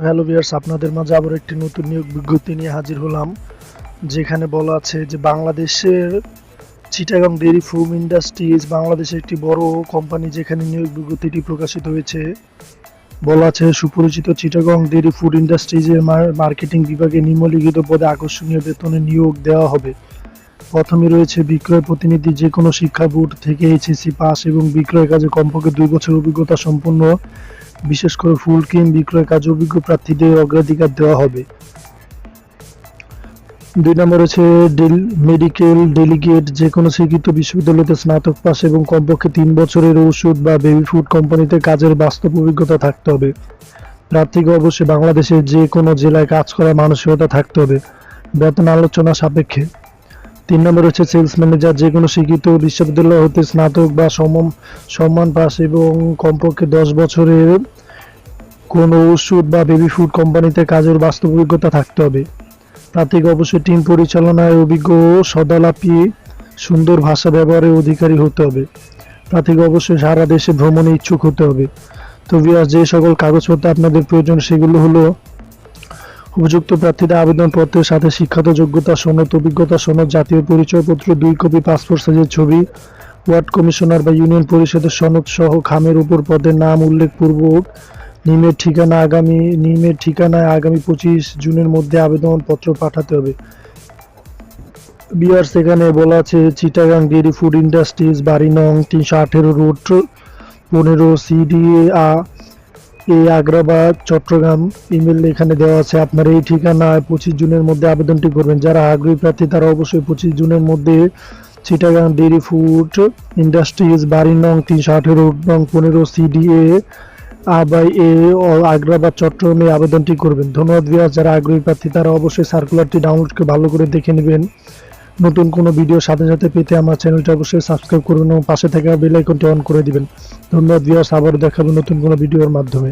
Hello viewers আপনাদের মাঝে আবার একটি নতুন নিয়োগ বিজ্ঞপ্তি নিয়ে হাজির হলাম, যেখানে বলা আছে যে বাংলাদেশের চিটাগাং ডেইরি ফুড ইন্ডাস্ট্রিজ বাংলাদেশের একটি বড় কোম্পানি যেখানে নিয়োগ বিজ্ঞপ্তিটি প্রকাশিত হয়েছে। বলা আছে, সুপরিচিত চিটাগং ডেইরি ফুড ইন্ডাস্ট্রিজের মার- মার্কেটিং বিভাগে নিম্নলিখিত পদে আকর্ষণীয় বেতনে নিয়োগ দেওয়া হবে। প্রথমে রয়েছে বিক্রয় প্রতিনিধি যে কোনো শিক্ষা বোর্ড থেকে এইচএসসি পাস এবং বিক্রয় কাজে কমপক্ষে দুই বছর অভিজ্ঞতা সম্পন্ন। বিশেষ করে ফুল ক্রিম বিক্রয় কাজে অভিজ্ঞ প্রার্থীদের অগ্রাধিকার দেওয়া হবে। দুই নম্বর হচ্ছে মেডিকেল ডেলিগেট যে কোনো স্বীকৃত বিশ্ববিদ্যালয়তে স্নাতক পাস এবং কমপক্ষে তিন বছরের ওষুধ বা বেবি ফুড কোম্পানিতে কাজের বাস্তব অভিজ্ঞতা থাকতে হবে। প্রার্থীকে অবশ্যই বাংলাদেশের যে কোনো জেলায় কাজ করার মানসিকতা থাকতে হবে। বেতন আলোচনা সাপেক্ষে। তিন নম্বর হচ্ছে সেলস ম্যানেজার যে কোনো শিক্ষিত, বিশ্ববিদ্যালয় হতে স্নাতক বা সম সম্মান পাস এবং কমপক্ষে দশ বছরের কোনো ওষুধ বা বেবি ফুড কোম্পানিতে কাজের বাস্তব অভিজ্ঞতা থাকতে হবে। প্রার্থীকে অবশ্যই টিম পরিচালনায় অভিজ্ঞ সদালাপি সুন্দর ভাষা ব্যবহারের অধিকারী হতে হবে। প্রার্থীকে অবশ্যই সারা দেশে ভ্রমণে ইচ্ছুক হতে হবে। তো বিয়াস যে সকল কাগজপত্র আপনাদের প্রয়োজন সেগুলো হলো উপযুক্ত প্রার্থীদের আবেদনপত্রের সাথে শিক্ষাগত যোগ্যতা সনদ, অভিজ্ঞতা সনদ, জাতীয় পরিচয়পত্র, দুই কপি পাসপোর্ট সাইজের ছবি, ওয়ার্ড কমিশনার বা ইউনিয়ন পরিষদের সনদ সহ খামের উপর পদের নাম উল্লেখপূর্বক নিমের ঠিকানা আগামী, নিমের ঠিকানায় আগামী পঁচিশ জুনের মধ্যে আবেদনপত্র পাঠাতে হবে। বিহার সেখানে বলা আছে, চিটাগাং ডেয়ারি ফুড ইন্ডাস্ট্রিজ, বাড়ি নং তিনশো আঠেরো রোড, পনেরো সিডিএ এই আগ্রাবাদ চট্টগ্রাম ইমেল এখানে দেওয়া আছে। আপনার এই ঠিকানায় পঁচিশ জুনের মধ্যে আবেদনটি করবেন। যারা আগ্রহী প্রার্থী, তারা অবশ্যই পঁচিশ জুনের মধ্যে চিটাগাং ডেইরি ফুড ইন্ডাস্ট্রিজ বাড়ি নং তিনশো আঠেরো নং পনেরো, সিডিএ, আবাই এ আগ্রাবাদ চট্টগ্রামে আবেদনটি করবেন। ধন্যবাদ বিয়াস যারা আগ্রহী প্রার্থী, তারা অবশ্যই সার্কুলারটি ডাউনলোড করে ভালো করে দেখে নেবেন। নতুন কোনো ভিডিও সাথে সাথে পেতে আমার চ্যানেলটা অবশ্যই সাবস্ক্রাইব করবেন এবং পাশে থাকা বেল আইকনটি অন করে দিবেন। ধন্যবাদ বিয়াস আবারও দেখাবো নতুন কোনো ভিডিওর মাধ্যমে।